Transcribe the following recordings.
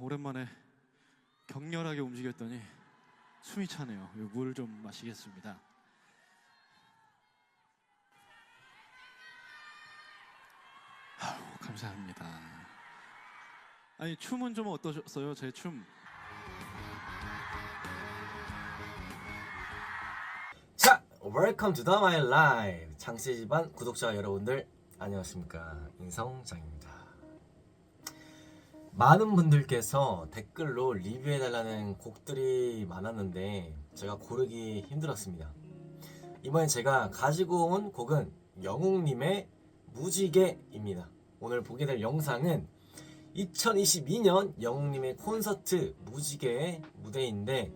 오랜만에 격렬하게 움직였더니 숨이 차네요. 물 좀 마시겠습니다. 아유, 감사합니다. 아니 춤은 좀 어떠셨어요? 제 춤. 자, Welcome to the My Life. 장씨 집안 구독자 여러분들 안녕하십니까 인성장입니다. 많은 분들께서 댓글로 리뷰해달라는 곡들이 많았는데 제가 고르기 힘들었습니다. 이번에 제가 가지고 온 곡은 영웅님의 무지개입니다. 오늘 보게 될 영상은 2022년 영웅님의 콘서트 무지개 무대인데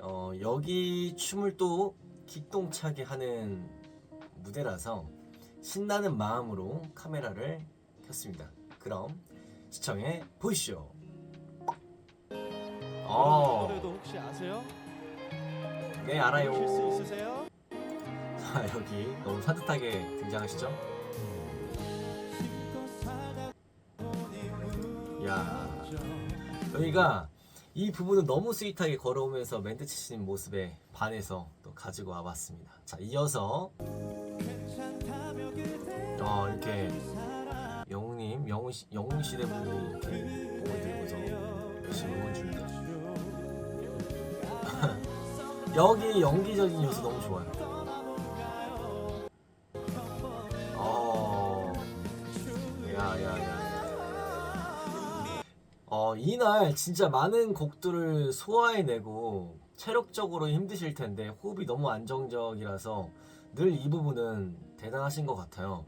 어, 여기 춤을 또 기똥차게 하는 무대라서 신나는 마음으로 카메라를 켰습니다. 그럼 시청해 보시죠. 어, 노래도 혹시 아세요? 네 알아요. 보실 수 있으세요? 자 여기 너무 산뜻하게 등장하시죠? 야 여기가 이 부분은 너무 스윗하게 걸어오면서 멘트 치시는 모습에 반해서 또 가지고 와봤습니다. 자 이어서 어 이렇게 영웅 시, 영웅 시대 분이 이렇게 몸을 들고서 열심히 응원 중입니다. 여기 연기적인 요소 너무 좋아요. 어. 어, 이날 진짜 많은 곡들을 소화해내고 체력적으로 힘드실 텐데 호흡이 너무 안정적이라서 늘 이 부분은 대단하신 것 같아요.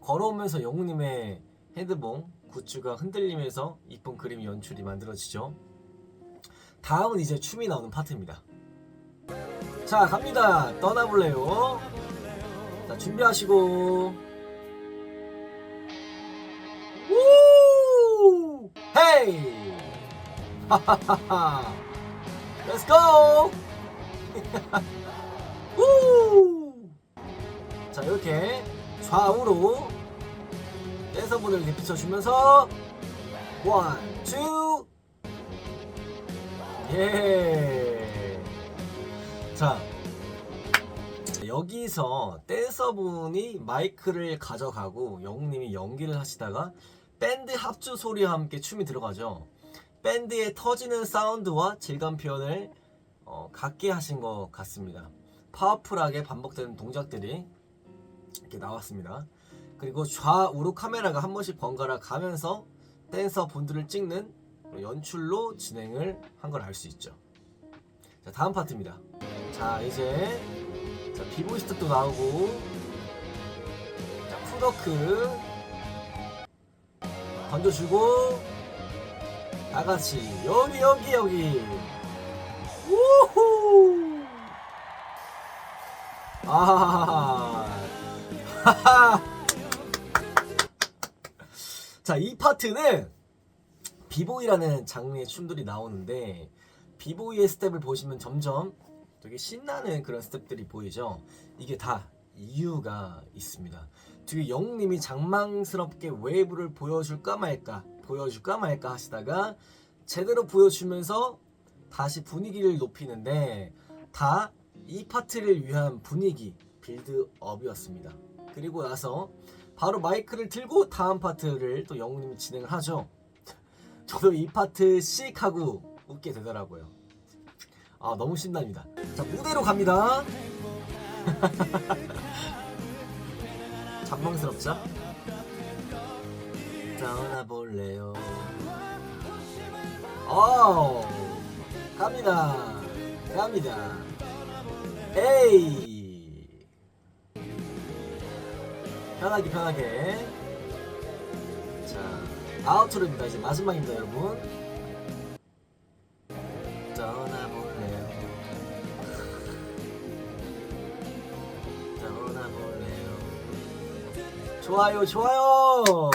걸어오면서 영우님의 헤드봉, 굿즈가 흔들리면서 이쁜 그림 연출이 만들어지죠. 다음은 이제 춤이 나오는 파트입니다. 자, 갑니다. 떠나볼래요? 자, 준비하시고. 우! 헤이! 하하하하! Let's go! 우! 자, 이렇게 좌우로 댄서분을 이렇게 비춰주면서 원, 투, 예. 자, 여기서 댄서분이 마이크를 가져가고 영웅님이 연기를 하시다가 밴드 합주 소리와 함께 춤이 들어가죠. 밴드의 터지는 사운드와 질감 표현을 어, 같게 하신 것 같습니다. 파워풀하게 반복되는 동작들이 이렇게 나왔습니다. 그리고 좌우로 카메라가 한 번씩 번갈아 가면서 댄서 분들을 찍는 연출로 진행을 한 걸 알 수 있죠. 자, 다음 파트입니다. 자, 이제 자, 비보이 스텝도 나오고. 자, 푸더크. 던져주고. 다 같이 여기 여기 여기. 우후! 아 하하 자 이 파트는 비보이라는 장르의 춤들이 나오는데 비보이의 스텝을 보시면 점점 되게 신나는 그런 스텝들이 보이죠. 이게 다 이유가 있습니다. 뒤에 영님이 장망스럽게 웨이브를 보여줄까 말까 보여줄까 말까 하시다가 제대로 보여주면서 다시 분위기를 높이는데 다 이 파트를 위한 분위기 빌드업이었습니다. 그리고 나서 바로 마이크를 들고 다음 파트를 또 영웅님이 진행을 하죠. 저도 이 파트 씩 하고 웃게 되더라고요. 아 너무 신납니다. 자 무대로 갑니다. 장망스럽죠? 떠나볼래요. 어 갑니다. 갑니다. 에이 편하게 편하게 자 아우트로입니다. 이제 마지막입니다, 여러분. 떠나볼래요. 떠나볼래요. 좋아요, 좋아요.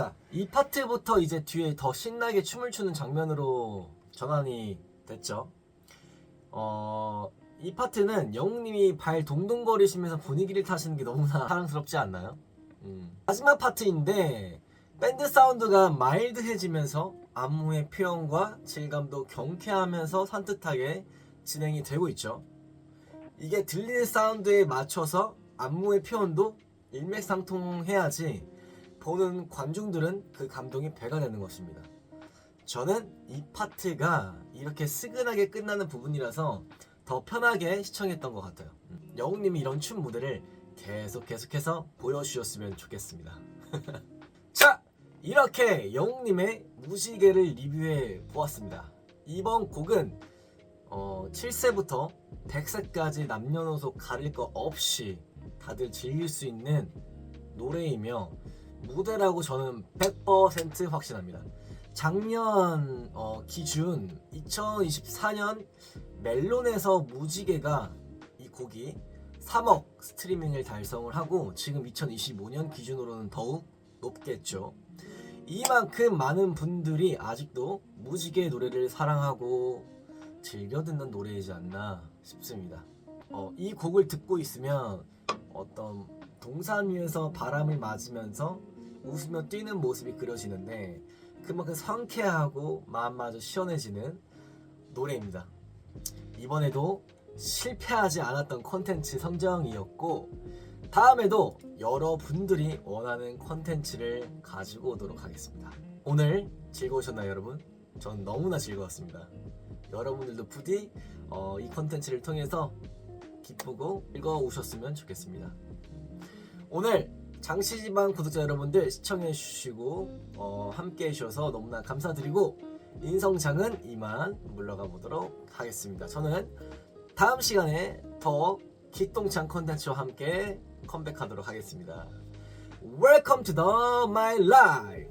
자, 이이 파트부터 이제 뒤에 더 신나게 춤을 추는 장면으로 전환이 됐죠. 어, 이 파트는 영웅님이 발 동동거리시면서 분위기를 타시는 게 너무나 사랑스럽지 않나요? 음. 마지막 파트인데 밴드 사운드가 마일드해지면서 안무의 표현과 질감도 경쾌하면서 산뜻하게 진행이 되고 있죠. 이게 들리는 사운드에 맞춰서 안무의 표현도 일맥상통해야지 보는 관중들은 그 감동이 배가 되는 것입니다. 저는 이 파트가 이렇게 스근하게 끝나는 부분이라서 더 편하게 시청했던 것 같아요. 음, 영웅님이 이런 춤 무대를 계속 계속해서 보여주셨으면 좋겠습니다. 자, 이렇게 영웅님의 무지개를 리뷰해 보았습니다. 이번 곡은 어, 7세부터 100세까지 남녀노소 가릴 거 없이 다들 즐길 수 있는 노래이며 무대라고 저는 100% 확신합니다. 작년 어, 기준 2024년 멜론에서 무지개가 이 곡이 3억 스트리밍을 달성을 하고 지금 2025년 기준으로는 더욱 높겠죠. 이만큼 많은 분들이 아직도 무지개 노래를 사랑하고 즐겨 듣는 노래이지 않나 싶습니다. 어, 이 곡을 듣고 있으면 어떤 동산 위에서 바람을 맞으면서 웃으며 뛰는 모습이 그려지는데 그만큼 상쾌하고 마음마저 시원해지는 노래입니다. 이번에도 실패하지 않았던 콘텐츠 선정이었고 다음에도 여러분들이 원하는 콘텐츠를 가지고 오도록 하겠습니다. 오늘 즐거우셨나요 여러분? 전 너무나 즐거웠습니다. 여러분들도 부디 어, 이 콘텐츠를 통해서 기쁘고 즐거우셨으면 좋겠습니다. 오늘 장시지방 구독자 여러분들 시청해 주시고 어, 함께 해주셔서 너무나 감사드리고 인성장은 이만 물러가 보도록 하겠습니다. 저는 다음 시간에 더 기똥찬 콘텐츠와 함께 컴백하도록 하겠습니다. Welcome to the my life.